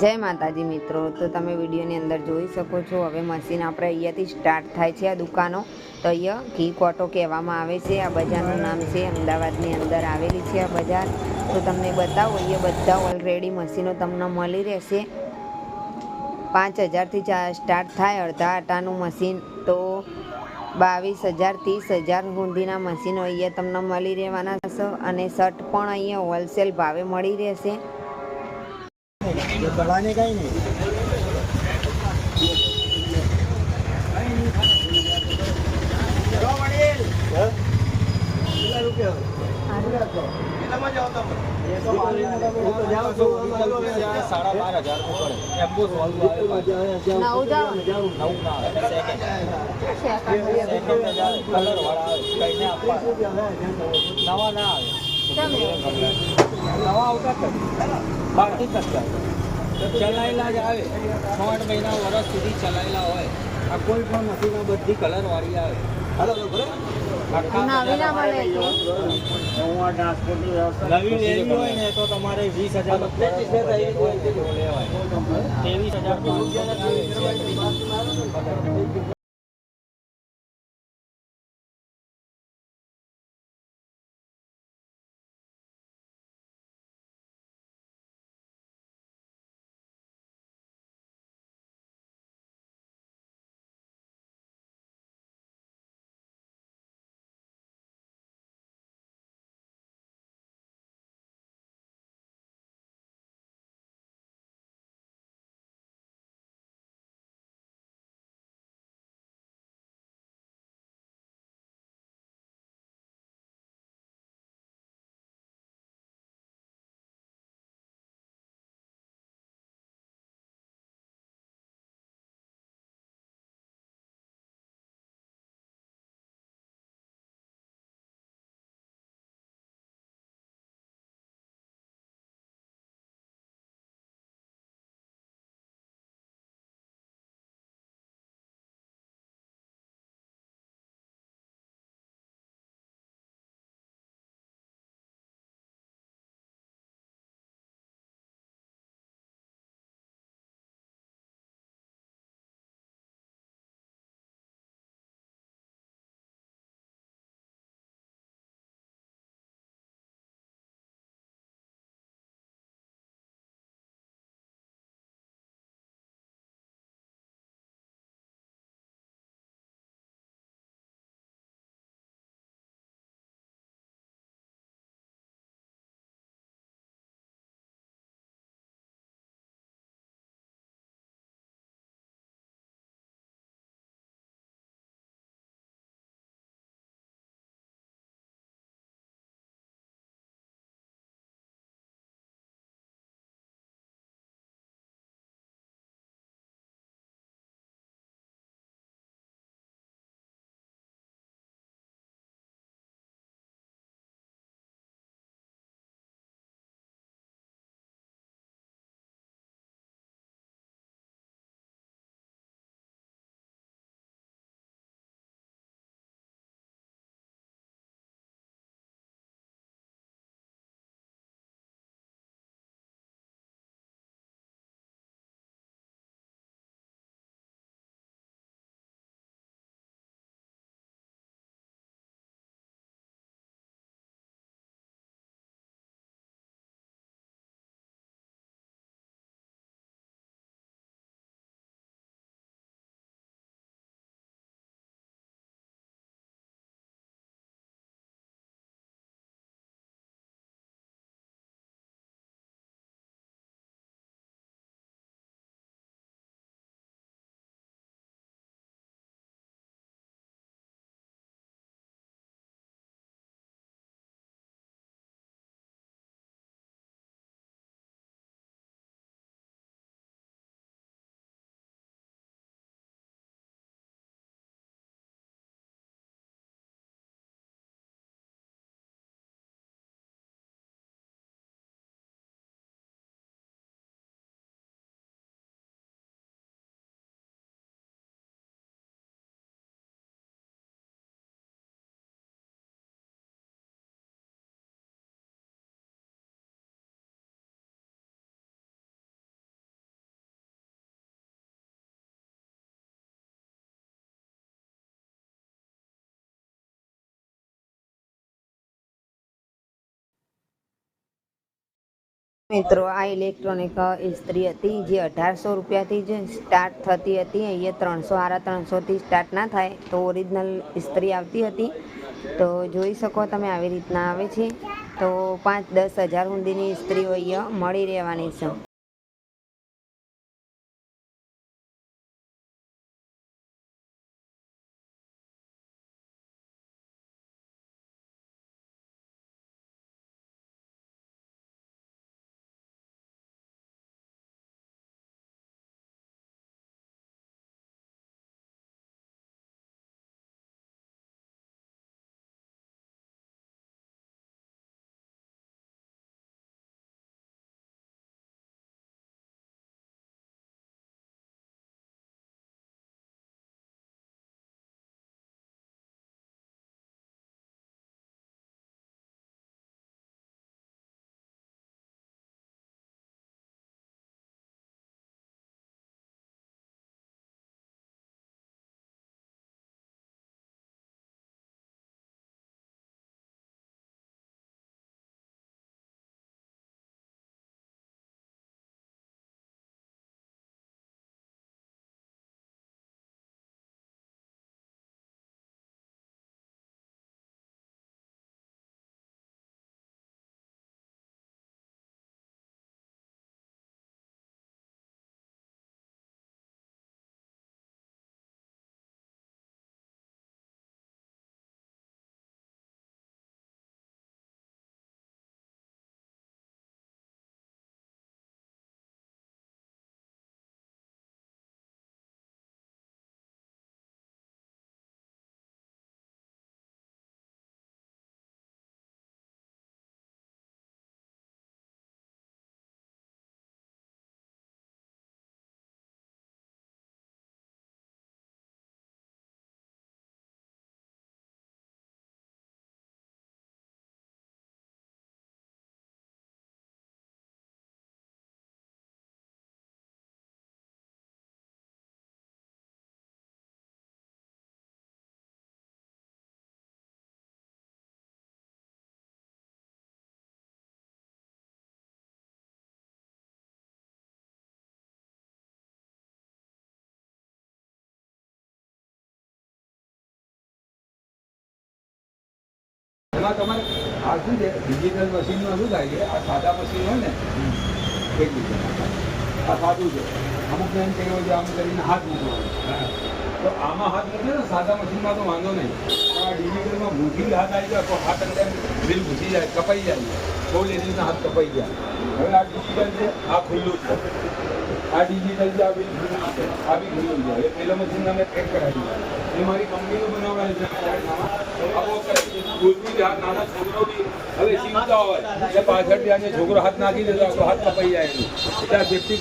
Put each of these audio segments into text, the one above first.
જય માતાજી મિત્રો, તો તમે વિડીયોની અંદર જોઈ શકો છો, હવે મશીન આપણે અહીંયાથી સ્ટાર્ટ થાય છે આ દુકાનો. તો અહીંયા ઘી કોટો કહેવામાં આવે છે, આ બજારનું નામ છે, અમદાવાદની અંદર આવેલી છે આ બજાર. તો તમને બતાવો, અહીંયા બધા ઓલરેડી મશીનો તમને મળી રહેશે. પાંચ હજારથી સ્ટાર્ટ થાય અડધા આટાનું મશીન. તો બાવીસ હજાર ત્રીસ હજાર સુધીના મશીનો અહીંયા તમને મળી રહેવાના છે અને શર્ટ પણ અહીંયા હોલસેલ ભાવે મળી રહેશે સાડા બાર હજાર નવ ના આવે નવા આવતા જ જ આવે છ આઠ મહિના વર્ષ સુધી ચલાયેલા હોય આ કોઈ પણ નથી ને બધી કલર વાળી આવે નવી ના નવી લેવી હોય ને તો તમારે વીસ હજાર લેવાય Thank you. મિત્રો, આ ઇલેક્ટ્રોનિક ઇસ્ત્રી હતી જે અઢારસો રૂપિયાથી જ સ્ટાર્ટ થતી હતી. અહીંયા ત્રણસો, સાડા ત્રણસોથી સ્ટાર્ટ ના થાય તો ઓરિજિનલ ઇસ્ત્રી આવતી હતી. તો જોઈ શકો તમે આવી રીતના આવે છે. તો પાંચ દસ હજાર સુધીની ઇસ્ત્રીઓ અહીંયા મળી રહેવાની છે. એમાં તમારે આ શું છે? ડિજિટલ મશીનમાં શું થાય છે? આ સાદા મશીન હોય ને એકબીજા આ સાદું છે. અમુક એમ કહેવું છે, આમ કરીને હાથ મૂકવાનો. તો આમાં હાથ મૂકે ને, સાદા મશીનમાં તો વાંધો નહીં. પણ આ ડિજિટલમાં ભૂસી હાથ આવી જાય, તો હાથ અંદર બિલ ઘૂસી જાય, કપાઈ જાય. બહુ લેડીઝના હાથ કપાઈ ગયા. હવે આ ડિજિટલ છે, આ ખુલ્લું છે. આ ડિજિટલ છે, આ બિલ ખુલ્લું આ બી ખુલ્લું છે એ પેલા મશીન અમે પેક કરાવી. એ મારી કંપનીનું બનાવડાવ્યું છે નાના છોકરો હવે સીવતા હોય. એટલે પાછળથી આને છોકરો હાથ નાખી દેતો તો હાથ કપાઈ જાય એનું. એટલે આ સેફ્ટી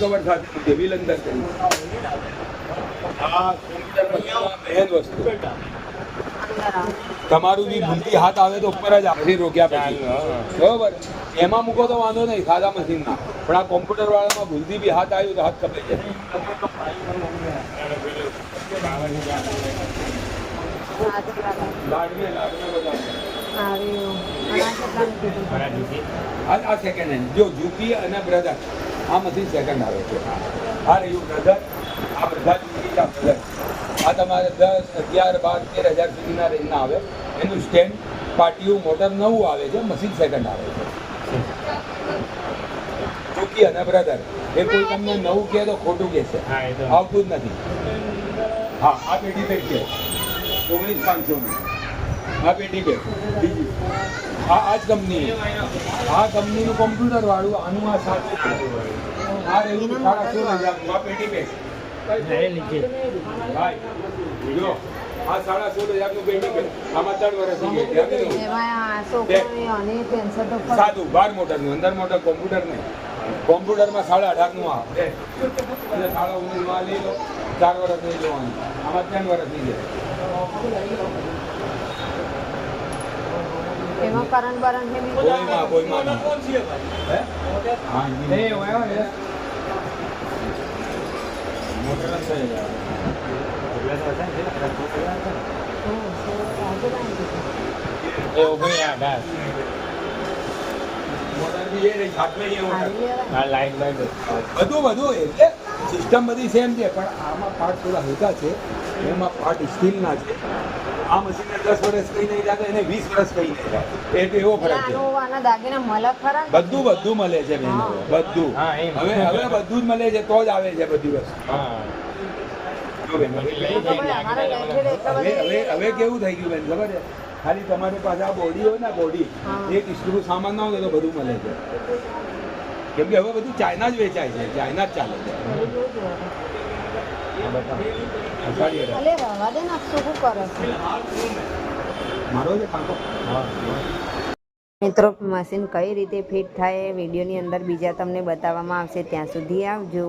તમારું બી ભૂલથી હાથ આવે તો ઉપર જ આપણે રોક્યા પછી. બરોબર? એમાં મૂકો તો વાંધો નહીં સાદા મશીનમાં. પણ આ કોમ્પ્યુટર વાળામાં ભૂલથી બી હાથ આવ્યો તો હાથ કપાઈ જાય. આ આ સેકન્ડ હેન્ડ જો જુકી અને બ્રધર આ સેકન્ડ આવે છે. આ રહ્યું બ્રધર આ બધા જુકી બ્રધર આ તમારે દસ અગિયાર બાર તેર હજાર સુધીના રેન્જના આવે. એનું સ્ટેન્ડ પાટિયું મોટર નવું આવે છે મશીન સેકન્ડ આવે છે. જુકી અને બ્રધર એ કોઈ તમને નવું કહે તો ખોટું કહેશે આવતું જ નથી. હા આ પેઢી છે. ઓગણીસ પાંચસોની આ પેટી બીજી. આ આ જ કંપની આ કંપનીનું કોમ્પ્યુટર વાળું આનું આ સાત આ રહ્યું સાડા સોળ હજારનું આ પેટી પેક ભાઈ જો આ સાડા સોળ હજારનું પેટી પેક આમાં ત્રણ વર્ષની આ સાદું બાર મોટરનું અંદર મોટર કોમ્પ્યુટર નહીં. કોમ્પ્યુટરમાં સાડા અઢારનું આવે એટલે સાડા ઓગણીસમાં લઈ લો. ચાર વર્ષ નહીં લેવાનું આમાં ત્રણ વર્ષ નહીં છે એમાં કરંટ બરંટ ને બી કોઈમાં કોઈમાં નહીં. હે? હા ઈ. મોટર જ થઈ જાય. હમ, તો આજે કાંઈ કીધું. એ ઓગણી આઠ, હા. મોટર બી એ રહી હાથમાં એ મોટર હારી લેવાય. આ લાઈન બાય બધું બધું એટલે સિસ્ટમ બધી સેમ છે પણ આમાં પાર્ટ થોડા હલકા છે એમાં પાર્ટ સ્ટીલના છે. આ મશીનને દસ વર્ષ કઈ નહીં લાગે એને વીસ વર્ષ કઈ નહીં જાય એટલે એવો ફરક છે? બધું બધું મળે છે બેન બધું. હવે હવે બધું જ મળે છે તો જ આવે છે બધી વસ્તુ. હવે હવે કેવું થઈ ગયું બેન ખબર છે? ખાલી તમારી પાસે આ બોડી હોય ને બોડી. એક સ્ક્રૂ સામાન ના હોય તો બધું મળે છે. કેમ કે હવે બધું ચાઇના જ વેચાય છે. ચાઇના જ ચાલે છે. મિત્રો મશીન કઈ રીતે ફિટ થાય એ વિડીયોની અંદર બીજા તમને બતાવવામાં આવશે. ત્યાં સુધી આવજો.